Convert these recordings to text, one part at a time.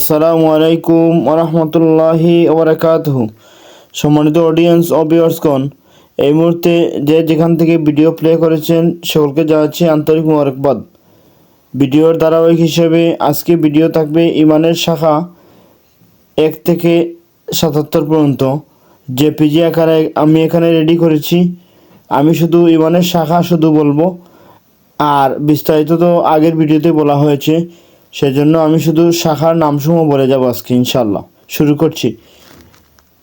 আসসালামু আলাইকুম ওরহমতুল্লাহি ওবরাকাতহ। সম্মানিত অডিয়েন্স ও ভিউয়ার্সগণ এই মুহূর্তে যে যেখান থেকে ভিডিও প্লে করেছেন, সকলকে জানাচ্ছি আন্তরিক মোবারকবাদ। ভিডিওর ধারাবাহিক হিসেবে আজকে ভিডিও থাকবে ইমানের শাখা এক থেকে সাতাত্তর পর্যন্ত। যে পিজি আকারে আমি এখানে রেডি করেছি। আমি শুধু ইমানের শাখা শুধু বলব। আর বিস্তারিত তো আগের ভিডিওতে বলা হয়েছে। সেজন্য আমি শুধু শাখার নামসমূহ বলে যাব আজকে ইনশাল্লাহ শুরু করছি।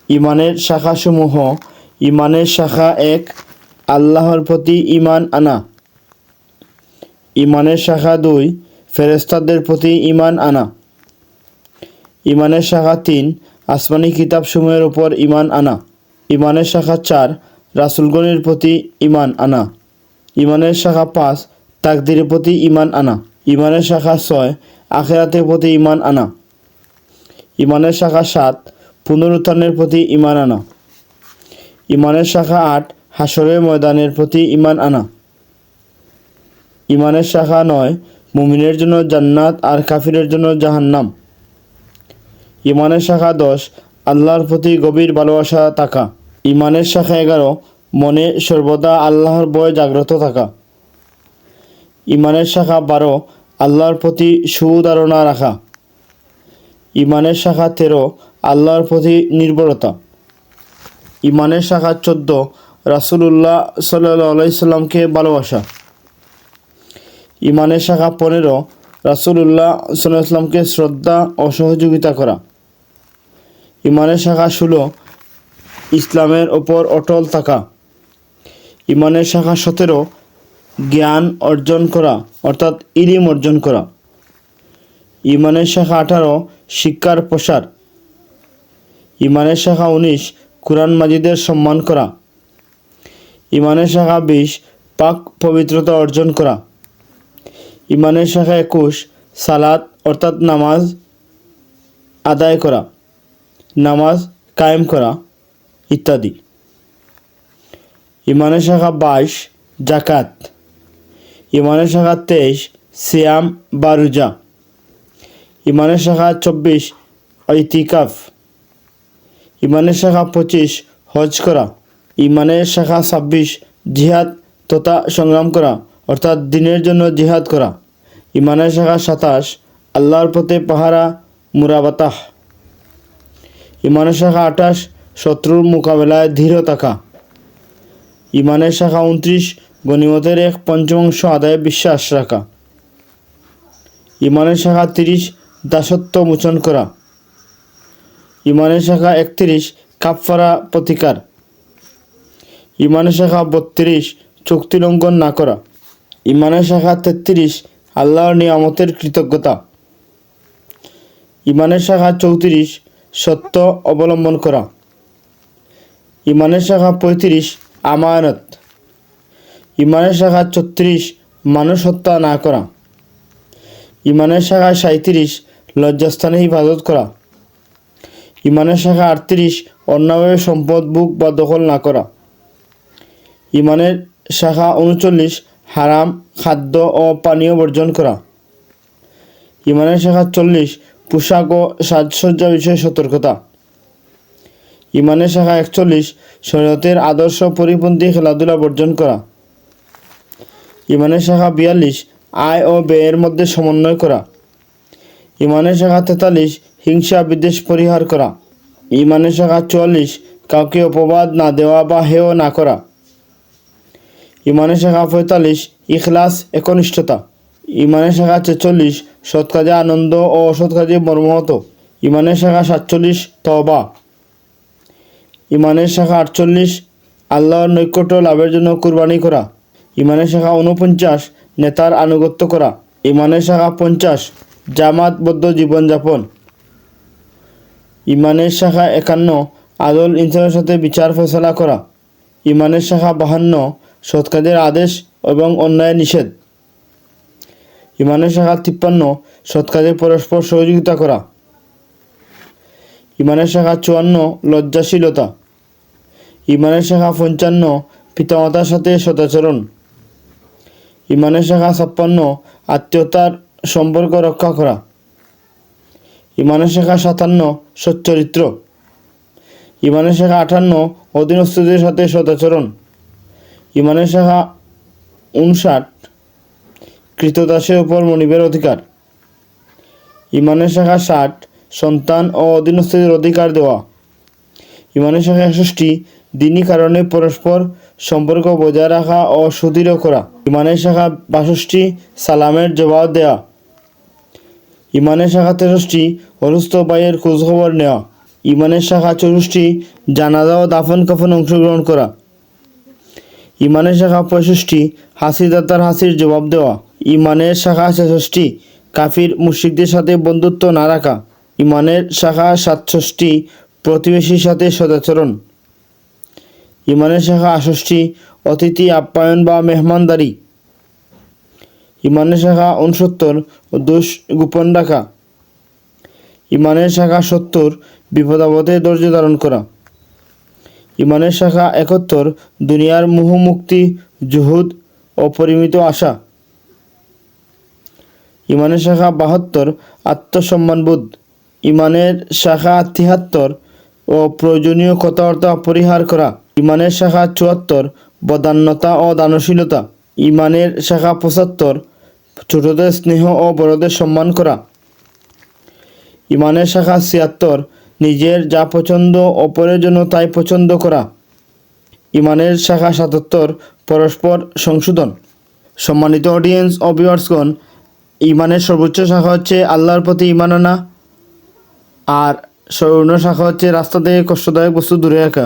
ইমানের শাখাসমূহ, ইমানের শাখা এক, আল্লাহর প্রতি ইমান আনা। ইমানের শাখা দুই ফেরেস্তাদের প্রতি ইমান আনা। ইমানের শাখা তিন, আসমানি কিতাবসমূহের উপর ইমান আনা। ইমানের শাখা চার, রাসুলগণের প্রতি ইমান আনা। ইমানের শাখা পাঁচ, তাকদিরের প্রতি ইমান আনা। ইমানের শাখা ছয় আখেরাতের প্রতি ইমান আনা। ইমানের শাখা সাত, পুনরুত্থানের প্রতি ইমান আনা। ইমানের শাখা আট হাসরের ময়দানের প্রতি ইমান আনা। ইমানের শাখা নয়, মুমিনের জন্য জান্নাত আর কাফিরের জন্য জাহান্নাম। ইমানের শাখা দশ, আল্লাহর প্রতি গভীর ভালোবাসা থাকা। ইমানের শাখা এগারো, মনে সর্বদা আল্লাহর বয় জাগ্রত থাকা। ইমানের শাখা বারো আল্লাহর প্রতি সুধারণা রাখা। ইমানের শাখা তেরো, আল্লাহর প্রতি নির্ভরতা। ইমানের শাখা চোদ্দ, রাসুলুল্লাহ সাল্লাহ সাল্লামকে ভালোবাসা। ইমানের শাখা পনেরো, রাসুলুল্লাহ সাল্লাহ সাল্লামকে শ্রদ্ধা ও সহযোগিতা করা। ইমানের শাখা ষোলো, ইসলামের ওপর অটল থাকা। ইমানের শাখা সতেরো জ্ঞান অর্জন করা, অর্থাৎ ইলিম অর্জন করা। ইমানের শাখা আঠারো, শিক্ষার প্রসার। ইমানের শাখা উনিশ, কোরআন মাজিদের সম্মান করা। ইমানের শাখা বিশ, পাক পবিত্রতা অর্জন করা। ইমানের শাখা একুশ, সালাত, অর্থাৎ নামাজ আদায় করা, নামাজ কায়েম করা ইত্যাদি। ইমানের শাখা বাইশ জাকাত ইমানের শাখা তেইশ, সিয়াম বা রোজা ইমানের শাখা চব্বিশ, ঐতিকাফ। ইমানের শাখা পঁচিশ, হজ করা। ইমানের শাখা ছাব্বিশ, জিহাদ তথা সংগ্রাম করা, অর্থাৎ দিনের জন্য জিহাদ করা। ইমানের শাখা সাতাশ, আল্লাহর পথে পাহারা, মুরাবাতাহ। ইমানের শাখা আঠাশ, শত্রুর মোকাবেলায় ধীর থাকা। ইমানের শাখা উনত্রিশ গণিমতের এক পঞ্চমাংশ আদায়ে বিশ্বাস রাখা। ইমানের শাখা তিরিশ, দাসত্ব মোচন করা। ইমানের শাখা একত্রিশ, কাপফারা প্রতিকার। ইমানের শাখা বত্রিশ, চুক্তি লঙ্ঘন না করা। ইমানের শাখা তেত্রিশ, আল্লাহর নিয়ামতের কৃতজ্ঞতা। ইমানের শাখা চৌত্রিশ, সত্য অবলম্বন করা। ইমানের শাখা পঁয়ত্রিশ, আমানত। ইমানের শাখা ছত্রিশ, মানুষ হত্যা না করা। ইমানের শাখা সাঁত্রিশ লজ্জাস্থানে হিফাজত করা। ইমানের শাখা আটত্রিশ অন্যভাবে সম্পদ, বুক বা দখল না করা। ইমানের শাখা উনচল্লিশ, হারাম খাদ্য ও পানীয় বর্জন করা। ইমানের শাখা চল্লিশ, পোশাক ও সাজসজ্জা বিষয়ে সতর্কতা। ইমানের শাখা একচল্লিশ, শরীয়তের আদর্শ পরিপন্থী খেলাধুলা বর্জন করা। ইমানের শাখা বিয়াল্লিশ, আয় ও ব্যয়ের মধ্যে সমন্বয় করা। ইমানের শাখা তেতাল্লিশ, হিংসা বিদ্বেষ পরিহার করা। ইমানের শাখা চুয়াল্লিশ, কাউকে অপবাদ না দেওয়া বা হেয় না করা। ইমানের শাখা পঁয়তাল্লিশ, ইখলাস, একনিষ্ঠতা। ইমানের শাখা ছেচল্লিশ, সৎ কাজে আনন্দ ও অসৎ কাজে মর্মহত। ইমানের শাখা সাতচল্লিশ তবা ইমানের শাখা আটচল্লিশ, আল্লাহর নৈকট্য লাভের জন্য কুরবানি করা। ইমানের শাখা উনপঞ্চাশ নেতার আনুগত্য করা। ইমানের শাখা পঞ্চাশ জামাতবদ্ধ জীবনযাপন। ইমানের শাখা একান্ন, আদল ইনসানের সাথে বিচার ফেসলা করা। ইমানের শাখা বাহান্ন সৎ কাজের আদেশ এবং অন্যায় নিষেধ। ইমানের শাখা তিপ্পান্ন সৎ কাজে পরস্পর সহযোগিতা করা। ইমানের শাখা চুয়ান্ন, লজ্জাশীলতা। ইমানের শাখা পঞ্চান্ন, পিতামাতার সাথে সদাচরণ। ইমানের শাখা ছাপ্পান্ন, আত্মীয়তার সম্পর্ক রক্ষা করা। ইমানের শাখা সাতান্ন সচ্চরিত্র ইমানের শাখা আটান্ন, অধীনস্থদের সাথে সদাচরণ। ইমানের শাখা উনষাট কৃতদাসের উপর মনিবের অধিকার। ইমানের শাখা ষাট, সন্তান ও অধীনস্থদের অধিকার দেওয়া। ইমানের শাখা একষষ্টি দিনই কারণে পরস্পর সম্পর্ক বজায় রাখা ও সুদৃঢ় করা। ইমানের শাখা বাষষ্টি সালামের জবাব দেওয়া ইমানের শাখা তেষষ্টি অসুস্থ ভাইয়ের খোঁজখবর নেওয়া ইমানের শাখা চৌষষ্টি জানাজা ও দাফন কাফন অংশগ্রহণ করা। ইমানের শাখা পঁয়ষষ্টি হাসিদাতার হাসির জবাব দেওয়া। ইমানের শাখা ছেষষ্টি কাফির মুশিকদের সাথে বন্ধুত্ব না রাখা। ইমানের শাখা সাতষষ্টি প্রতিবেশীর সাথে সদাচরণ। ইমানের শাখা আষষ্টি অতিথি, আপ্যায়ন বা মেহমানদারি। ইমানের শাখা উনসত্তর দোষ গোপন রাখা। ইমানের শাখা সত্তর বিপদাপদে ধৈর্য ধারণ করা। ইমানের শাখা একাত্তর, দুনিয়ার মুহমুক্তি, জুহুদ, অপরিমিত আশা। ইমানের শাখা বাহাত্তর, আত্মসম্মানবোধ। ইমানের শাখা তিয়াত্তর ও প্রয়োজনীয় কথাবার্তা পরিহার করা। ইমানের শাখা চুয়াত্তর, বদান্যতা ও দানশীলতা। ইমানের শাখা পঁচাত্তর, ছোটদের স্নেহ ও বড়দের সম্মান করা। ইমানের শাখা ছিয়াত্তর, নিজের যা পছন্দ অপরের জন্য তাই পছন্দ করা। ইমানের শাখা সাতাত্তর, পরস্পর সংশোধন। সম্মানিত অডিয়েন্স ও ভিউয়ার্সগণ, ইমানের সর্বোচ্চ শাখা হচ্ছে আল্লাহর প্রতি ইমান আনা, আর সর্বর্ণ শাখা হচ্ছে রাস্তা থেকে কষ্টদায়ক বস্তু দূরে রাখা।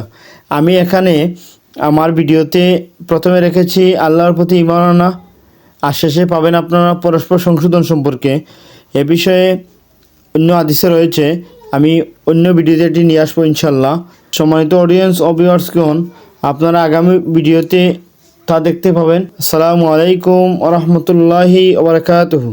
আমি এখানে আমার ভিডিওতে প্রথমে রেখেছি আল্লাহর প্রতি ইমান আর শেষে পাবেন আপনারা পরস্পর সংশোধন সম্পর্কে। এ বিষয়ে অন্য আদিসে রয়েছে, আমি অন্য ভিডিওতে এটি নিয়ে আসব ইনশাল্লাহ সম্মানিত অডিয়েন্স ও ভিউয়ার্সগণ আপনারা আগামী ভিডিওতে তা দেখতে পাবেন। আসসালামু আলাইকুম ওরহমতুল্লাহি ওবরাকাতুহু